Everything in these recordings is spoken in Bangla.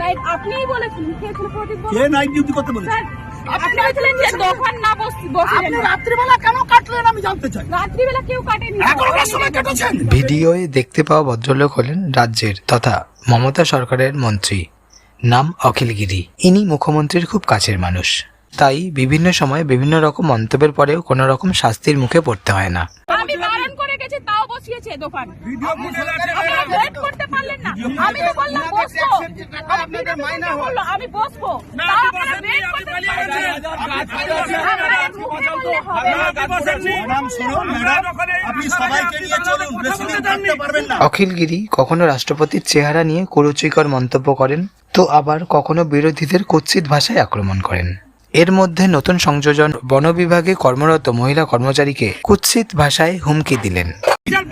নাইট আপনিই বলেছিলেন কে প্রদীপ কে নাইট ডিউটি করতে বলে আপনি বলেছিলেন যে দোকান না বসে আপনি রাত্রিবেলা কেন কাটলেন আমি জানতে চাই। রাত্রিবেলা কেউ কাটেনি। এগারোটার সময় কেটেছেন? ভিডিওয়ে দেখতে পাওয়া ভদ্রলোক হলেন রাজ্যের তথা মমতা সরকারের মন্ত্রী। নাম অখিল গিরি ইনি মুখ্যমন্ত্রীর খুব কাছের মানুষ। তাই বিভিন্ন সময় বিভিন্ন রকম মন্তব্যের পরেও কোনো রকম শাস্তির মুখে পড়তে হয় না। আমি বারণ করে গেছি তাও বসিয়েছে দোকান। আপনারা wait করতে পারলেন না আমি তো বললাম বসবো। বলল আমি বসবো। অখিল গিরি কখনো রাষ্ট্রপতির চেহারা নিয়ে কুরুচিকর মন্তব্য করেন তো আবার কখনো বিরোধীদের কুৎসিত ভাষায় আক্রমণ করেন। এর মধ্যে নতুন সংযোজন বন বিভাগে কর্মরত মহিলা কর্মচারীকে কুৎসিত ভাষায় হুমকি দিলেন।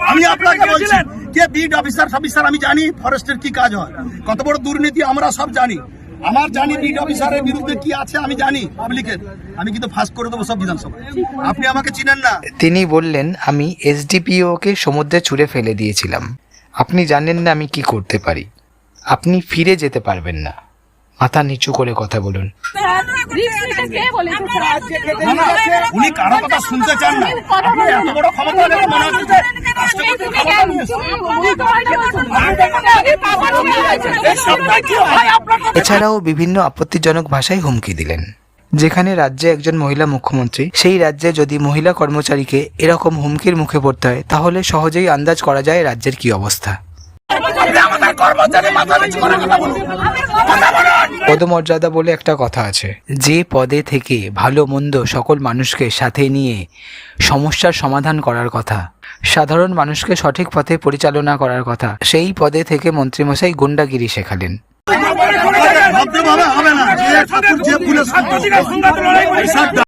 আমি আপনাকে বলছি কে বিড অফিসার অফিসার আমি জানি ফরেস্টের কি কাজ হয়। কত বড় দুর্নীতি আমরা সব জানি। আমার জানি বিড অফিসারের বিরুদ্ধে কি আছে আমি জানি পাবলিকের। আমি কিন্তু ফাঁস করে দেবো সব বিধানসভায় আপনি আমাকে চিনেন না। তিনি বললেন আমি এসডিপিওকে সমুদ্রে ছুঁড়ে ফেলে দিয়েছিলাম। আপনি জানেন না আমি কি করতে পারি। আপনি ফিরে যেতে পারবেন না। মাথা নিচু করে কথা বলুন। উনি কারও কথা শুনতে চান না। এত বড় ক্ষমতা এছাড়াও বিভিন্ন আপত্তিজনক ভাষায় হুমকি দিলেন। যেখানে রাজ্যে একজন মহিলা মুখ্যমন্ত্রী, সেই রাজ্যে যদি মহিলা কর্মচারীকে এরকম হুমকির মুখে পড়তে হয়, তাহলে সহজেই আন্দাজ করা যায় রাজ্যের কি অবস্থা। পদমর্যাদা বলে একটা কথা আছে, যে পদে থেকে ভালো মন্দ সকল মানুষকে সাথে নিয়ে সমস্যার সমাধান করার কথা। সাধারণ মানুষকে সঠিক পথে পরিচালনা করার কথা। সেই পদে থেকে মন্ত্রীমশাই গুন্ডাগিরি শেখালেন। হবে না।